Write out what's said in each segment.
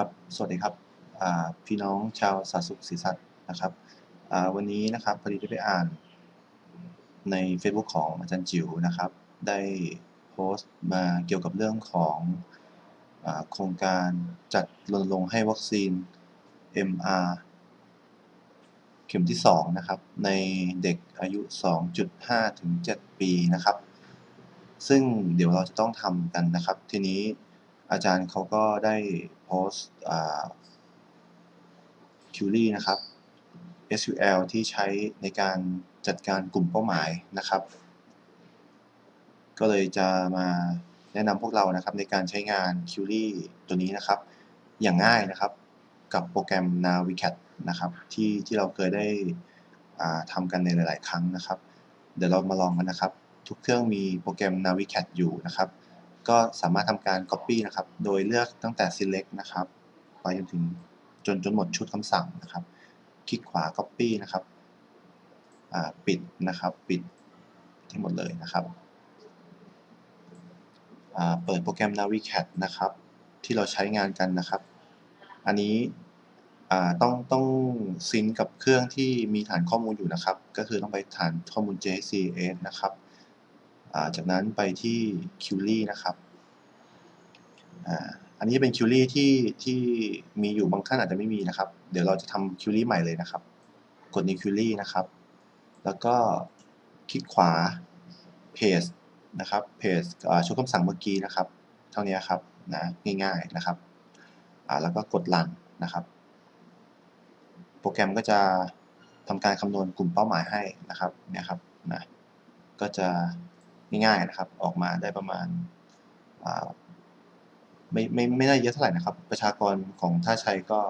ครับ สวัสดีครับพี่น้องชาวสาสุขศรีสัตว์นะครับวันนี้นะครับพอดีได้ไปอ่านใน Facebook ของอาจารย์จิ๋วนะครับ ได้โพสต์มาเกี่ยวกับเรื่องของอโครงการจัดรณรงค์ให้วัคซีน MR เข็มที่ 2 นะครับ ในเด็กอายุ 2.5 ถึง 7 ปีนะครับ ซึ่งเดี๋ยวเราจะต้องทำกันนะครับ ทีนี้ อาจารย์เขาก็ได้โพสต์คิวรี่นะครับ SQL ที่ใช้ในการจัดการกลุ่มเป้าหมายนะครับ ก็เลยจะมาแนะนำพวกเรานะครับในการใช้งาน q u e r y ตัวนี้นะครับ อย่างง่ายนะครับกับโปรแกรม Navicat นะครับที่ที่เราเคยได้ทำกันในหลาย ๆ ครั้งนะครับ เดี๋ยวเรามาลองกันนะครับ ทุกเครื่องมีโปรแกรม Navicat อยู่นะครับ ก็สามารถทำการ Copy นะครับ โดยเลือกตั้งแต่ Select นะครับ ไปจนถึงจนจนหมดชุดคำสั่งนะครับ คลิกขวา Copy นะครับปิดนะครับ ปิดที่หมดเลยนะครับเปิดโปรแกรม Navicat นะครับ ที่เราใช้งานกันนะครับ อันนี้ต้องต้องซิงกับเครื่องที่มีฐานข้อมูลอยู่นะครับ ก็คือต้องไปฐานข้อมูล JCS นะครับจากนั้นไปที่ q u e r y นะครับ อันนี้เป็น q u e r y ที่ที่มีอยู่บางท่านอาจจะไม่มีนะครับ เดี๋ยวเราจะทำ q u e r y ใหม่เลยนะครับ กด New Query นะครับ แล้วก็คลิกขวา Paste นะครับ Paste ชุดคำสั่งเมื่อกี้นะครับ เท่านี้ครับนะง่ายๆนะครับแล้วก็กด Run นะครับ โปรแกรมก็จะทำการคำนวณกลุ่มเป้าหมายให้นะครับเนี่ยครับนะก็จะง่ายๆนะครับ ออกมาได้ประมาณ ไม่ไม่ไม่ได้เยอะเท่าไหร่นะครับ ประชากรของท่าชัยก็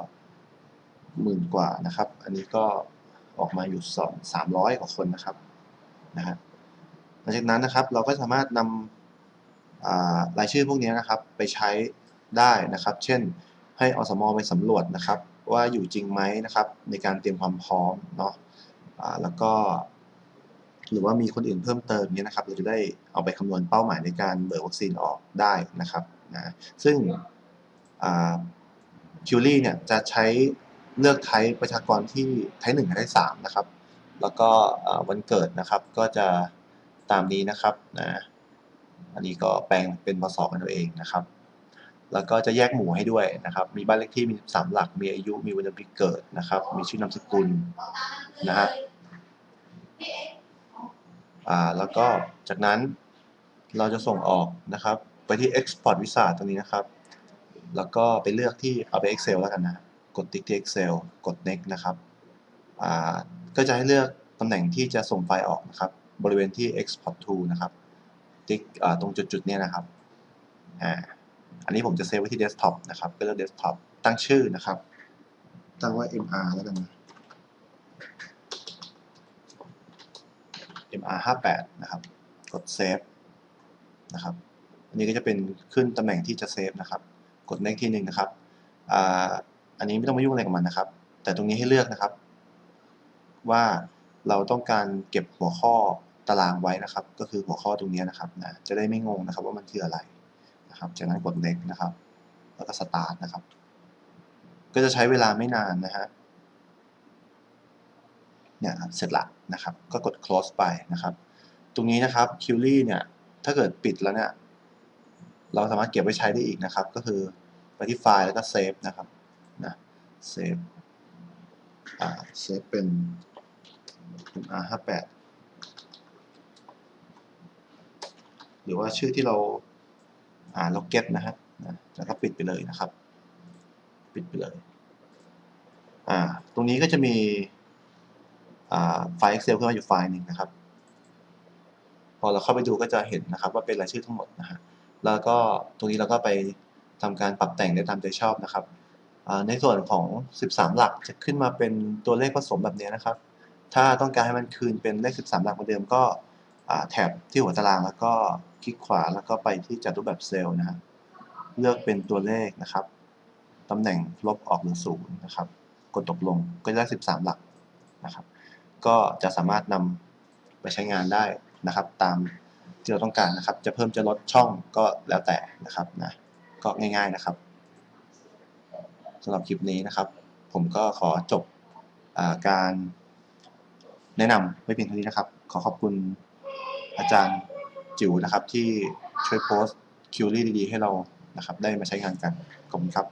หมื่นกว่านะครับ อันนี้ก็ออกมาอยู่สองสามร้อยกว่าคนนะครับนะฮะหลังจากนั้นนะครับเราก็สามารถนำรายชื่อพวกนี้นะครับไปใช้ได้นะครับ เช่นให้อสมอไปสำรวจนะครับ ว่าอยู่จริงไหมนะครับ ในการเตรียมความพร้อมเนาะแล้วก็ หรือว่ามีคนอื่นเพิ่มเติมเนี่ยนะครับเราจะได้เอาไปคำนวณเป้าหมายในการเบิกวัคซีนออกได้นะครับนะซึ่งคิวรี่เนี่ยจะใช้เลือกไทป์ประชากรที่ไทป์หนึ่งไทป์สามนะครับแล้วก็วันเกิดนะครับก็จะตามนี้นะครับนะอันนี้ก็แปลงเป็นพศกันตัวเองนะครับ แล้วก็จะแยกหมู่ให้ด้วยนะครับ มีบ้านเลขที่มีสามหลัก มีอายุ มีวันเดือนปีเกิดนะครับ มีชื่อนามสกุลนะฮะ อ่าแล้วก็จากนั้นเราจะส่งออกนะครับไปที่ Export Visa ตรงนี้นะครับ แล้วก็ไปเลือกที่เอาไป Excel แล้วกันนะ กดติ๊กที่ Excel กด Next นะครับอ่าก็จะให้เลือกตำแหน่งที่จะส่งไฟล์ออกนะครับ บริเวณที่ Export to นะครับ ติ๊กตรงจุดๆเนี้นะครับอ่าอันนี้ผมจะเซฟไว้ที่ Desktop นะครับ ก็เลือก Desktop ตั้งชื่อนะครับ ตั้งว่า MR แล้วกันนะ MR58 นะครับ กดเซฟนะครับ อันนี้ก็จะเป็นขึ้นตำแหน่งที่จะเซฟนะครับ กด next ทีหนึ่งนะครับออันนี้ไม่ต้องมายุ่งอะไรกับมันนะครับ แต่ตรงนี้ให้เลือกนะครับ ว่าเราต้องการเก็บหัวข้อตารางไว้นะครับ ก็คือหัวข้อตรงนี้นะครับนะจะได้ไม่งงนะครับว่ามันคืออะไรนะครับ จากนั้นกด next นะครับ แล้วก็ start นะครับ ก็จะใช้เวลาไม่นานนะฮะ เนี่ยเสร็จละนะครับ ก็กด close ไปนะครับ ตรงนี้นะครับ q u e r y เนี่ย ถ้าเกิดปิดแล้วเนี่ย เราสามารถเก็บไว้ใช้ได้อีกนะครับ ก็คือไปที่ไฟล์แล้วก็เซฟนะครับ นะ เซฟ อ่า เซฟเป็น R58 หรือว่าชื่อที่เราอ่าเราเก็ตนะฮะนะแล้วก็ปิดไปเลยนะครับ ปิดไปเลย อ่า ตรงนี้ก็จะมี ไฟล์ Excel ขึ้นมาอยู่ไฟล์หนึ่งนะครับ พอเราเข้าไปดูก็จะเห็นนะครับว่าเป็นรายชื่อทั้งหมดนะฮะแล้วก็ตรงนี้เราก็ไปทำการปรับแต่งได้ตามใจชอบนะครับ ในส่วนของ 13 หลักจะขึ้นมาเป็นตัวเลขผสมแบบนี้นะครับ ถ้าต้องการให้มันคืนเป็นเลข 13 หลักเหมือนเดิมก็แถบที่หัวตารางแล้วก็คลิกขวาแล้วก็ไปที่จัดรูปแบบเซลล์นะฮะเลือกเป็นตัวเลขนะครับตำแหน่งลบออกหรือศูนย์นะครับ กดตกลงก็จะได้ 13 หลักนะครับ ก็จะสามารถนำไปใช้งานได้นะครับ ตามที่เราต้องการนะครับ จะเพิ่มจะลดช่องก็แล้วแต่นะครับนะก็ง่าย ๆนะครับสำหรับคลิปนี้นะครับ ผมก็ขอจบอาการแนะนำไว้เพียงเท่านี้นะครับ ขอขอบคุณอาจารย์จิ๋วนะครับที่ช่วยโพสต์คิวรี่ดีๆ ให้เรานะครับ ได้มาใช้งานกัน ขอบคุณครับ